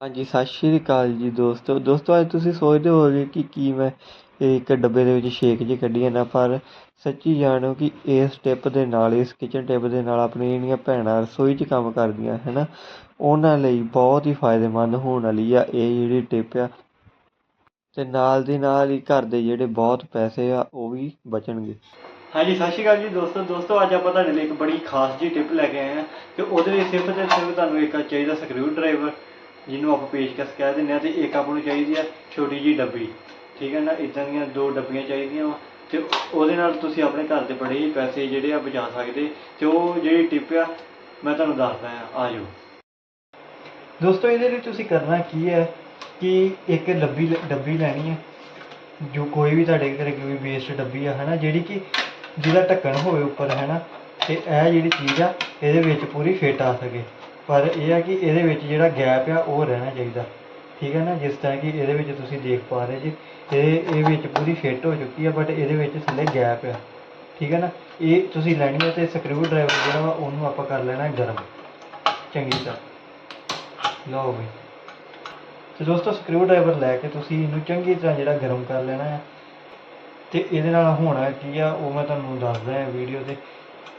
ਹਾਂਜੀ, ਸਤਿ ਸ਼੍ਰੀ ਅਕਾਲ ਜੀ ਦੋਸਤੋ। ਦੋਸਤੋ, ਅੱਜ ਤੁਸੀਂ ਸੋਚਦੇ ਹੋਗੇ ਕਿ ਕੀ ਮੈਂ ਇੱਕ ਡੱਬੇ ਦੇ ਵਿੱਚ ਛੇਕ ਜੀ ਕੱਢੀ ਜਾਂਦਾ ਪਰ ਸੱਚੀ ਜਾਣੋ ਕਿ ਇਸ ਟਿਪ ਦੇ ਨਾਲ, ਇਸ ਕਿਚਨ ਟਿਪ ਦੇ ਨਾਲ ਆਪਣੀਆਂ ਜਿਹੜੀਆਂ ਭੈਣਾਂ ਰਸੋਈ 'ਚ ਕੰਮ ਕਰਦੀਆਂ ਹੈ ਨਾ ਉਹਨਾਂ ਲਈ ਬਹੁਤ ਹੀ ਫਾਇਦੇਮੰਦ ਹੋਣ ਵਾਲੀ ਆ ਇਹ ਜਿਹੜੀ ਟਿਪ ਆ। ਤੇ ਨਾਲ ਦੀ ਨਾਲ ਹੀ ਘਰ ਦੇ ਜਿਹੜੇ ਬਹੁਤ ਪੈਸੇ ਆ, ਉਹ ਵੀ ਬਚਣਗੇ। ਹਾਂਜੀ, ਸਤਿ ਸ਼੍ਰੀ ਅਕਾਲ ਜੀ ਦੋਸਤੋ। ਦੋਸਤੋ, ਅੱਜ ਆਪਾਂ ਤੁਹਾਡੇ ਲਈ ਇੱਕ ਬੜੀ ਖਾਸ ਜੀ ਟਿਪ ਲੈ ਕੇ ਆਏ ਹਾਂ ਕਿ ਉਹਦੇ ਲਈ ਸਿਰਫ ਤੇ ਸਿਰਫ ਤੁਹਾਨੂੰ ਇੱਕ ਚਾਹੀਦਾ ਸਕਰੂ ਡਰਾਈਵਰ ਜਿਹਨੂੰ ਆਪਾਂ ਪੇਚਕਸ ਕਹਿ ਦਿੰਦੇ ਆ ਤੇ ਇੱਕ ਆਪਾਂ ਨੂੰ ਚਾਹੀਦੀ ਆ ਛੋਟੀ ਜੀ ਡੱਬੀ। ਠੀਕ ਹੈ ਨਾ? ਇਦਾਂ ਦੀਆਂ ਦੋ ਡੱਬੀਆਂ ਚਾਹੀਦੀਆਂ ਵਾ। ਤੇ ਉਹਦੇ ਨਾਲ ਤੁਸੀਂ ਆਪਣੇ ਘਰ ਦੇ ਬੜੇ ਹੀ ਪੈਸੇ ਜਿਹੜੇ ਆ ਬਚਾ ਸਕਦੇ। ਤੇ ਉਹ ਜਿਹੜੀ ਟਿਪ ਆ, ਮੈਂ ਤੁਹਾਨੂੰ ਦੱਸਦਾ ਆ ਆ ਜਾਓ। ਦੋਸਤੋ, ਇਹਦੇ ਲਈ ਤੁਸੀਂ ਕਰਨਾ ਕੀ ਹੈ ਕਿ ਇੱਕ ਡੱਬੀ ਡੱਬੀ ਲੈਣੀ ਹੈ। ਜੋ ਕੋਈ ਵੀ ਤੁਹਾਡੇ ਘਰੇ ਕੋਈ ਵੇਸਟ ਡੱਬੀ ਆ, ਹਨਾ? ਜਿਹੜੀ ਕਿ ਜਿਹਦਾ ਢੱਕਣ ਹੋਵੇ ਉੱਪਰ, ਹਨਾ? ਤੇ ਇਹ ਜਿਹੜੀ ਚੀਜ਼ ਆ, ਇਹਦੇ ਵਿੱਚ ਪੂਰੀ ਫਿੱਟ ਆ ਸਕੇ। ਪਰ ਇਹ ਆ ਕਿ ਇਹਦੇ ਵਿੱਚ ਜਿਹੜਾ ਗੈਪ ਆ, ਉਹ ਰਹਿਣਾ ਚਾਹੀਦਾ। ਠੀਕ ਹੈ ਨਾ? ਜਿਸ ਤਰ੍ਹਾਂ ਕਿ ਇਹਦੇ ਵਿੱਚ ਤੁਸੀਂ ਦੇਖ ਪਾ ਰਹੇ ਜੀ, ਇਹ ਇਹ ਵਿੱਚ ਪੂਰੀ ਫਿੱਟ ਹੋ ਚੁੱਕੀ ਆ ਬਟ ਇਹਦੇ ਵਿੱਚ ਥੱਲੇ ਗੈਪ ਆ। ਠੀਕ ਹੈ ਨਾ? ਇਹ ਤੁਸੀਂ ਲੈਣੀ ਹੈ ਤੇ ਸਕਰੂ ਡਰਾਈਵਰ ਜਿਹੜਾ ਵਾ, ਉਹਨੂੰ ਆਪਾਂ ਕਰ ਲੈਣਾ ਗਰਮ। ਚੰਗੀ ਤਰ੍ਹਾਂ। ਲਓ ਬਈ। ਤੇ ਦੋਸਤੋ ਸਕਰੂ ਡਰਾਈਵਰ ਲੈ ਕੇ ਤੁਸੀਂ ਇਹਨੂੰ ਚੰਗੀ ਤਰ੍ਹਾਂ ਜਿਹੜਾ ਗਰਮ ਕਰ ਲੈਣਾ ਹੈ ਤੇ ਇਹਦੇ ਨਾਲ ਹੋਣਾ ਕੀ ਆ, ਉਹ ਮੈਂ ਤੁਹਾਨੂੰ ਦੱਸਦਾ ਹਾਂ ਵੀਡੀਓ 'ਤੇ।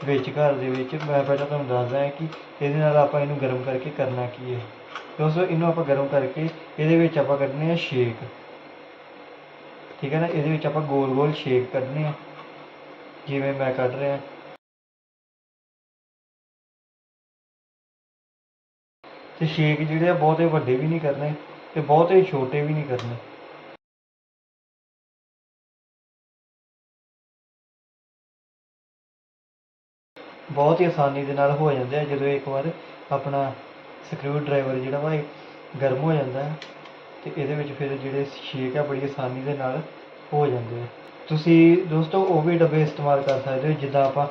ਵਿੱਚ, ਘਰ ਦੇ ਵਿੱਚ, ਮੈਂ ਪਹਿਲਾਂ ਤੁਹਾਨੂੰ ਦੱਸਦਾ ਹਾਂ ਕਿ ਇਹਦੇ ਨਾਲ ਆਪਾਂ ਇਹਨੂੰ ਗਰਮ ਕਰਕੇ ਕਰਨਾ ਕੀ ਹੈ। ਦੋਸਤੋ, ਇਹਨੂੰ ਆਪਾਂ ਗਰਮ ਕਰਕੇ ਇਹਦੇ ਵਿੱਚ ਆਪਾਂ ਕੱਢਣੇ ਆ ਸ਼ੇਕ ਠੀਕ ਹੈ ਨਾ? ਇਹਦੇ ਵਿੱਚ ਆਪਾਂ ਗੋਲ ਗੋਲ ਸ਼ੇਕ ਕੱਢਣੇ ਆ ਜਿਵੇਂ ਮੈਂ ਕੱਢ ਰਿਹਾ। ਤੇ ਸ਼ੇਕ ਜਿਹੜੇ ਆ, ਬਹੁਤੇ ਵੱਡੇ ਵੀ ਨਹੀਂ ਕਰਨੇ ਤੇ ਬਹੁਤੇ ਛੋਟੇ ਵੀ ਨਹੀਂ ਕਰਨੇ। ਬਹੁਤ ਹੀ ਆਸਾਨੀ ਦੇ ਨਾਲ ਹੋ ਜਾਂਦੇ ਆ, ਜਦੋਂ ਇੱਕ ਵਾਰ ਆਪਣਾ ਸਕਰੂ ਡਰਾਈਵਰ ਜਿਹੜਾ ਵਾ ਇਹ ਗਰਮ ਹੋ ਜਾਂਦਾ ਅਤੇ ਇਹਦੇ ਵਿੱਚ ਫਿਰ ਜਿਹੜੇ ਛੇਕ ਆ, ਬੜੀ ਆਸਾਨੀ ਦੇ ਨਾਲ ਹੋ ਜਾਂਦੇ ਆ। ਤੁਸੀਂ ਦੋਸਤੋ, ਉਹ ਵੀ ਡੱਬੇ ਇਸਤੇਮਾਲ ਕਰ ਸਕਦੇ ਹੋ, ਜਿੱਦਾਂ ਆਪਾਂ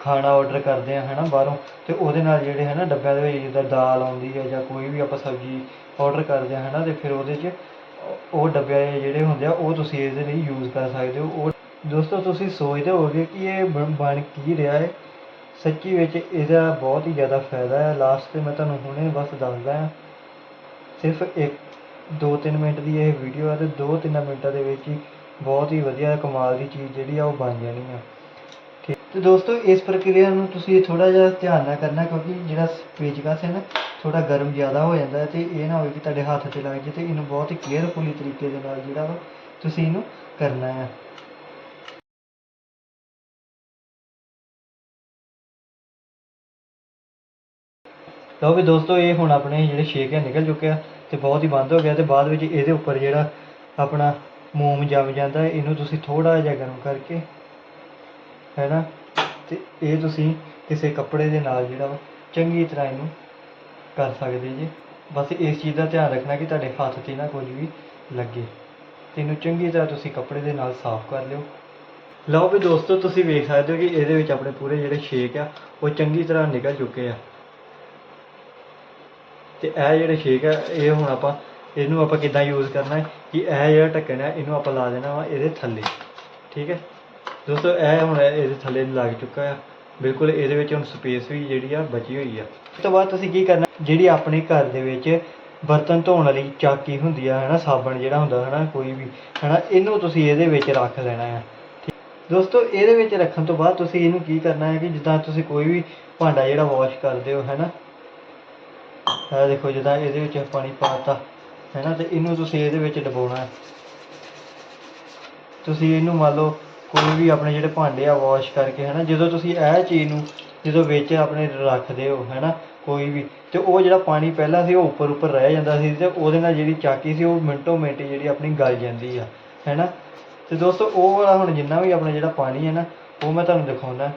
ਖਾਣਾ ਆਰਡਰ ਕਰਦੇ ਆ, ਹਨਾ, ਬਾਹਰੋਂ ਤੇ ਉਹਦੇ ਨਾਲ ਜਿਹੜੇ, ਹਨਾ, ਡੱਬਿਆਂ ਦੇ ਵਿੱਚ ਜਿੱਦਾਂ ਦਾਲ ਆਉਂਦੀ ਹੈ ਜਾਂ ਕੋਈ ਵੀ ਆਪਾਂ ਸਬਜ਼ੀ ਆਰਡਰ ਕਰਦੇ ਆ, ਹਨਾ, ਤੇ ਫਿਰ ਉਹਦੇ 'ਚ ਉਹ ਡੱਬੇ ਜਿਹੜੇ ਹੁੰਦੇ ਆ, ਉਹ ਤੁਸੀਂ ਇਹਦੇ ਲਈ ਯੂਜ਼ ਕਰ ਸਕਦੇ ਹੋ। ਉਹ, ਦੋਸਤੋ, ਤੁਸੀਂ ਸੋਚਦੇ ਹੋਗੇ ਕਿ ਇਹ ਬਣ ਕੀ ਰਿਹਾ ਹੈ। ਸੱਚੀ ਵਿੱਚ ਇਹਦਾ ਬਹੁਤ ਹੀ ਜ਼ਿਆਦਾ ਫਾਇਦਾ ਹੈ। ਲਾਸਟ ਤੇ ਮੈਂ ਤੁਹਾਨੂੰ ਹੁਣੇ ਬਸ ਦੱਸਦਾ ਹਾਂ, ਸਿਰਫ ਇੱਕ, ਦੋ ਤਿੰਨ ਮਿੰਟ ਦੀ ਇਹ ਵੀਡੀਓ ਹੈ ਅਤੇ ਦੋ ਤਿੰਨਾਂ ਮਿੰਟਾਂ ਦੇ ਵਿੱਚ ਹੀ ਬਹੁਤ ਹੀ ਵਧੀਆ ਕਮਾਲ ਦੀ ਚੀਜ਼ ਜਿਹੜੀ ਆ ਉਹ ਬਣ ਜਾਣੀ ਆ। ਠੀਕ। ਤੇ ਦੋਸਤੋ, ਇਸ ਪ੍ਰਕਿਰਿਆ ਨੂੰ ਤੁਸੀਂ ਥੋੜਾ ਜਿਹਾ ਧਿਆਨ ਨਾਲ ਕਰਨਾ ਕਿਉਂਕਿ ਜਿਹੜਾ ਪੇਚਕਸ ਹੈ ਨਾ ਥੋੜਾ ਗਰਮ ਜ਼ਿਆਦਾ ਹੋ ਜਾਂਦਾ ਹੈ ਤੇ ਇਹ ਨਾ ਹੋਵੇ ਕਿ ਤੁਹਾਡੇ ਹੱਥ ਤੇ ਲੱਗ ਜਾਏ ਤੇ ਇਹਨੂੰ ਬਹੁਤ ਹੀ ਕੇਅਰਫੁਲੀ ਤਰੀਕੇ ਦੇ ਨਾਲ ਜਿਹੜਾ ਵਾ ਤੁਸੀਂ ਇਹਨੂੰ ਕਰਨਾ ਹੈ। ਲਓ ਵੀ ਦੋਸਤੋ, ਇਹ ਹੁਣ ਆਪਣੇ ਜਿਹੜੇ ਛੇਕ ਹੈ ਨਿਕਲ ਚੁੱਕੇ ਆ ਤੇ ਬਹੁਤ ਹੀ ਬੰਦ ਹੋ ਗਿਆ ਤੇ ਬਾਅਦ ਵਿੱਚ ਇਹਦੇ ਉੱਪਰ ਜਿਹੜਾ ਆਪਣਾ ਮੋਮ ਜੰਮ ਜਾਂਦਾ, ਇਹਨੂੰ ਤੁਸੀਂ ਥੋੜਾ ਜਿਹਾ ਗਰਮ ਕਰਕੇ ਹੈ ਨਾ ਤੇ ਇਹ ਤੁਸੀਂ ਕਿਸੇ ਕੱਪੜੇ ਦੇ ਨਾਲ ਜਿਹੜਾ ਵਾ, ਚੰਗੀ ਤਰ੍ਹਾਂ ਇਹਨੂੰ ਕਰ ਸਕਦੇ ਜੀ। ਬਸ ਇਸ ਚੀਜ਼ ਦਾ ਧਿਆਨ ਰੱਖਣਾ ਕਿ ਤੁਹਾਡੇ ਹੱਥ ਤੇ ਨਾ ਕੁਝ ਵੀ ਲੱਗੇ। ਤੇ ਇਹਨੂੰ ਚੰਗੀ ਤਰ੍ਹਾਂ ਤੁਸੀਂ ਕੱਪੜੇ ਦੇ ਨਾਲ ਸਾਫ਼ ਕਰ ਲਿਓ। ਲਓ ਵੀ ਦੋਸਤੋ, ਤੁਸੀਂ ਵੇਖ ਸਕਦੇ ਹੋ ਕਿ ਇਹਦੇ ਵਿੱਚ ਆਪਣੇ ਪੂਰੇ ਜਿਹੜੇ ਛੇਕ ਆ, ਉਹ ਚੰਗੀ ਤਰ੍ਹਾਂ ਨਿਕਲ ਚੁੱਕੇ ਆ। ਅਤੇ ਇਹ ਜਿਹੜੇ ਛੇਕ ਆ, ਇਹ ਹੁਣ ਆਪਾਂ, ਇਹਨੂੰ ਆਪਾਂ ਕਿੱਦਾਂ ਯੂਜ਼ ਕਰਨਾ ਕਿ ਇਹ ਜਿਹੜਾ ਢੱਕਣ ਹੈ, ਇਹਨੂੰ ਆਪਾਂ ਲਾ ਦੇਣਾ ਵਾ ਇਹਦੇ ਥੱਲੇ। ਠੀਕ ਹੈ? ਦੋਸਤੋ, ਇਹ ਹੁਣ ਇਹਦੇ ਥੱਲੇ ਲੱਗ ਚੁੱਕਾ ਆ। ਬਿਲਕੁਲ ਇਹਦੇ ਵਿੱਚ ਹੁਣ ਸਪੇਸ ਵੀ ਜਿਹੜੀ ਆ, ਬਚੀ ਹੋਈ ਆ। ਇਸ ਤੋਂ ਬਾਅਦ ਤੁਸੀਂ ਕੀ ਕਰਨਾ ਜਿਹੜੀ ਆਪਣੇ ਘਰ ਦੇ ਵਿੱਚ ਬਰਤਨ ਧੋਣ ਵਾਲੀ ਚਾਕੀ ਹੁੰਦੀ ਆ, ਹਨਾ, ਸਾਬਣ ਜਿਹੜਾ ਹੁੰਦਾ, ਹਨਾ, ਕੋਈ ਵੀ, ਹਨਾ, ਇਹਨੂੰ ਤੁਸੀਂ ਇਹਦੇ ਵਿੱਚ ਰੱਖ ਲੈਣਾ ਆ। ਠੀਕ। ਦੋਸਤੋ, ਇਹਦੇ ਵਿੱਚ ਰੱਖਣ ਤੋਂ ਬਾਅਦ ਤੁਸੀਂ ਇਹਨੂੰ ਕੀ ਕਰਨਾ ਹੈ ਕਿ ਜਿੱਦਾਂ ਤੁਸੀਂ ਕੋਈ ਵੀ ਭਾਂਡਾ ਜਿਹੜਾ ਵਾਸ਼ ਕਰਦੇ ਹੋ, ਹੈਨਾ ਇਹ ਦੇਖੋ ਜਿੱਦਾਂ ਇਹਦੇ ਵਿੱਚ ਪਾਣੀ ਪਾਤਾ ਹੈਨਾ, ਤੇ ਇਹਨੂੰ ਤੁਸੀਂ ਇਹਦੇ ਵਿੱਚ ਡਬੋਣਾ ਹੈ। ਤੁਸੀਂ ਇਹਨੂੰ ਮੰਨ ਲਓ ਕੋਈ ਵੀ ਆਪਣੇ ਜਿਹੜੇ ਭਾਂਡੇ ਆ ਵਾਸ਼ ਕਰਕੇ ਹੈ ਨਾ ਜਦੋਂ ਤੁਸੀਂ ਇਹ ਚੀਜ਼ ਨੂੰ ਜਦੋਂ ਵਿੱਚ ਆਪਣੇ ਰੱਖਦੇ ਹੋ ਹੈ ਨਾ ਕੋਈ ਵੀ, ਤੇ ਉਹ ਜਿਹੜਾ ਪਾਣੀ ਪਹਿਲਾਂ ਸੀ ਉਹ ਉੱਪਰ ਉੱਪਰ ਰਹਿ ਜਾਂਦਾ ਸੀ ਤੇ ਉਹਦੇ ਨਾਲ ਜਿਹੜੀ ਚਾਕੀ ਸੀ ਉਹ ਮਿੰਟੋ ਮਿੰਟ ਜਿਹੜੀ ਆਪਣੀ ਗਲ ਜਾਂਦੀ ਆ ਹੈ ਨਾ ਤੇ ਦੋਸਤੋ, ਉਹ ਵਾਲਾ ਹੁਣ ਜਿੰਨਾ ਵੀ ਆਪਣਾ ਜਿਹੜਾ ਪਾਣੀ ਹੈ ਨਾ, ਉਹ ਮੈਂ ਤੁਹਾਨੂੰ ਦਿਖਾਉਣਾ।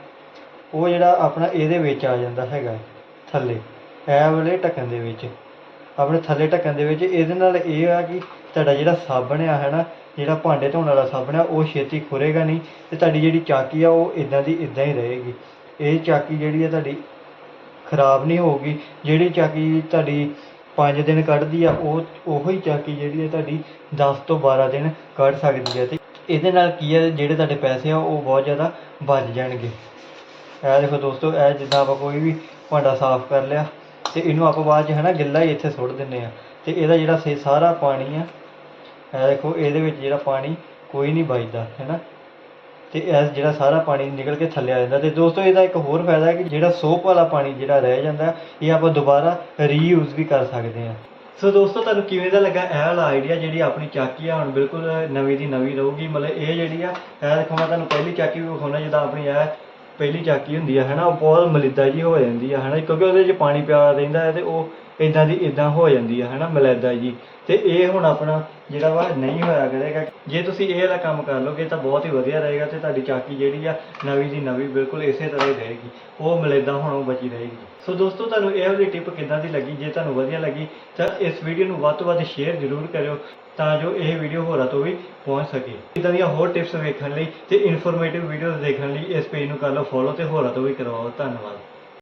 ਉਹ ਜਿਹੜਾ ਆਪਣਾ ਇਹਦੇ ਵਿੱਚ ਆ ਜਾਂਦਾ ਹੈਗਾ, ਥੱਲੇ। ਇਹ ਵਾਲੇ ਢੱਕਣ ਦੇ ਵਿੱਚ, ਆਪਣੇ ਥੱਲੇ ਢੱਕਣ ਦੇ ਵਿੱਚ, ਇਹਦੇ ਨਾਲ ਇਹ ਆ ਕਿ ਤੁਹਾਡਾ ਜਿਹੜਾ ਸਾਬਣ ਆ, ਹੈ ਨਾ, ਜਿਹੜਾ ਭਾਂਡੇ ਧੋਣ ਵਾਲਾ ਸਾਬਣ ਆ, ਉਹ ਛੇਤੀ ਖੁਰੇਗਾ ਨਹੀਂ ਤੇ ਤੁਹਾਡੀ ਜਿਹੜੀ ਚਾਕੀ ਆ, ਉਹ ਇਦਾਂ ਦੀ ਇਦਾਂ ਹੀ ਰਹੇਗੀ। ਇਹ ਚਾਕੀ ਜਿਹੜੀ ਆ, ਤੁਹਾਡੀ ਖਰਾਬ ਨਹੀਂ ਹੋਊਗੀ, ਜਿਹੜੀ ਚਾਕੀ ਤੁਹਾਡੀ 5 ਦਿਨ ਕੱਢਦੀ ਆ, ਉਹ, ਉਹੀ ਚਾਕੀ ਜਿਹੜੀ ਆ, ਤੁਹਾਡੀ 10 ਤੋਂ 12 ਦਿਨ ਕੱਢ ਸਕਦੀ ਹੈ ਤੇ ਇਹਦੇ ਨਾਲ ਕੀ ਹੈ ਜਿਹੜੇ ਤੁਹਾਡੇ ਪੈਸੇ ਆ, ਉਹ ਬਹੁਤ ਜ਼ਿਆਦਾ ਬਚ ਜਾਣਗੇ। ਇਹ ਦੇਖੋ ਦੋਸਤੋ, ਇਹ ਜਿੱਦਾਂ ਆਪਾਂ ਕੋਈ ਵੀ ਭਾਂਡਾ ਸਾਫ਼ ਕਰ ਲਿਆ ਤੇ ਇਹਨੂੰ ਆਪਾਂ ਬਾਅਦ ਚ ਹੈ ਨਾ ਗਿੱਲਾ ਹੀ ਇੱਥੇ ਸੁੱਟ ਦਿੰਦੇ ਆ। ਤੇ ਇਹਦਾ ਜਿਹੜਾ ਸੇ ਸਾਰਾ ਪਾਣੀ ਆ, ਇਹ ਦੇਖੋ, ਇਹਦੇ ਵਿੱਚ ਜਿਹੜਾ ਪਾਣੀ ਕੋਈ ਨਹੀਂ ਬਚਦਾ ਹੈ ਨਾ? ਤੇ ਇਹ ਜਿਹੜਾ ਸਾਰਾ ਪਾਣੀ ਨਿਕਲ ਕੇ ਥੱਲੇ ਆ ਜਾਂਦਾ। ਤੇ ਦੋਸਤੋ, ਇਹਦਾ ਇੱਕ ਹੋਰ ਫਾਇਦਾ ਹੈ ਕਿ ਜਿਹੜਾ ਸੋਪ ਵਾਲਾ ਪਾਣੀ ਜਿਹੜਾ ਰਹਿ ਜਾਂਦਾ, ਇਹ ਆਪਾਂ ਦੁਬਾਰਾ ਰੀਯੂਜ਼ ਵੀ ਕਰ ਸਕਦੇ ਹਾਂ ਸੋ ਦੋਸਤੋ, ਤੁਹਾਨੂੰ ਕਿਵੇਂ ਦਾ ਲੱਗਾ ਇਹ ਵਾਲਾ ਆਈਡੀਆ ਜਿਹੜੀ ਆਪਣੀ ਚਾਕੀ ਆ, ਹੁਣ ਬਿਲਕੁਲ ਨਵੀਂ ਦੀ ਨਵੀਂ ਰਹੂਗੀ। ਮਤਲਬ ਇਹ ਜਿਹੜੀ ਆ, ਇਹ ਦੇਖੋ, ਮੈਂ ਤੁਹਾਨੂੰ ਪਹਿਲੀ ਚਾਕੀ ਵੀ ਵਿਖਾਉਣਾ, ਜਿੱਦਾਂ ਆਪਣੀ ਇਹ ਪਹਿਲੀ ਝਾਕੀ ਹੁੰਦੀ ਆ, ਹਨਾ, ਉਹ ਬਹੁਤ ਮਲਿੱਦਾ ਜਿਹੀ ਹੋ ਜਾਂਦੀ ਆ, ਹਨਾ, ਕਿਉਂਕਿ ਉਹਦੇ 'ਚ ਪਾਣੀ ਪਿਆ ਰਹਿੰਦਾ ਹੈ ਤੇ ਉਹ ਇਦਾਂ ਦੀ ਇਦਾਂ ਹੋ ਜਾਂਦੀ ਆ, ਹਨਾ ਮਲੈਦਾ ਜੀ। ਤੇ ਇਹ ਹੁਣ ਆਪਣਾ ਜਿਹੜਾ ਵਾ ਨਹੀਂ ਹੋਇਆ ਕਰੇਗਾ। ਜੇ ਤੁਸੀਂ ਇਹ ਵਾਲਾ ਕੰਮ ਕਰ ਲੋਗੇ ਤਾਂ ਬਹੁਤ ਹੀ ਵਧੀਆ ਰਹੇਗਾ ਤੇ ਤੁਹਾਡੀ ਚਾਕੀ ਜਿਹੜੀ ਆ ਨਵੀਂ ਦੀ ਨਵੀਂ ਬਿਲਕੁਲ ਇਸੇ ਤਰ੍ਹਾਂ ਹੀ ਰਹੇਗੀ। ਉਹ ਮਲੈਦਾ ਹੋਣੋਂ ਬਚੀ ਰਹੇਗੀ। ਸੋ ਦੋਸਤੋ, ਤੁਹਾਨੂੰ ਇਹ ਵਾਲੀ ਟਿਪ ਕਿੱਦਾਂ ਦੀ ਲੱਗੀ? ਜੇ ਤੁਹਾਨੂੰ ਵਧੀਆ ਲੱਗੀ ਤਾਂ ਇਸ ਵੀਡੀਓ ਨੂੰ ਵੱਧ ਤੋਂ ਵੱਧ ਸ਼ੇਅਰ ਜ਼ਰੂਰ ਕਰਿਓ ਤਾਂ ਜੋ ਇਹ ਵੀਡੀਓ ਹੋਰਾਂ ਤੋਂ ਵੀ ਪਹੁੰਚ ਸਕੇ। ਇਦਾਂ ਦੀਆਂ ਹੋਰ ਟਿਪਸ ਵੇਖਣ ਲਈ ਤੇ ਇਨਫੋਰਮੇਟਿਵ ਵੀਡੀਓਜ਼ ਦੇਖਣ ਲਈ ਇਸ ਪੇਜ ਨੂੰ ਕਰ ਲਓ ਫੋਲੋ ਤੇ ਹੋਰਾਂ ਤੋਂ ਵੀ ਕਰਵਾਓ। ਧੰਨਵਾਦ।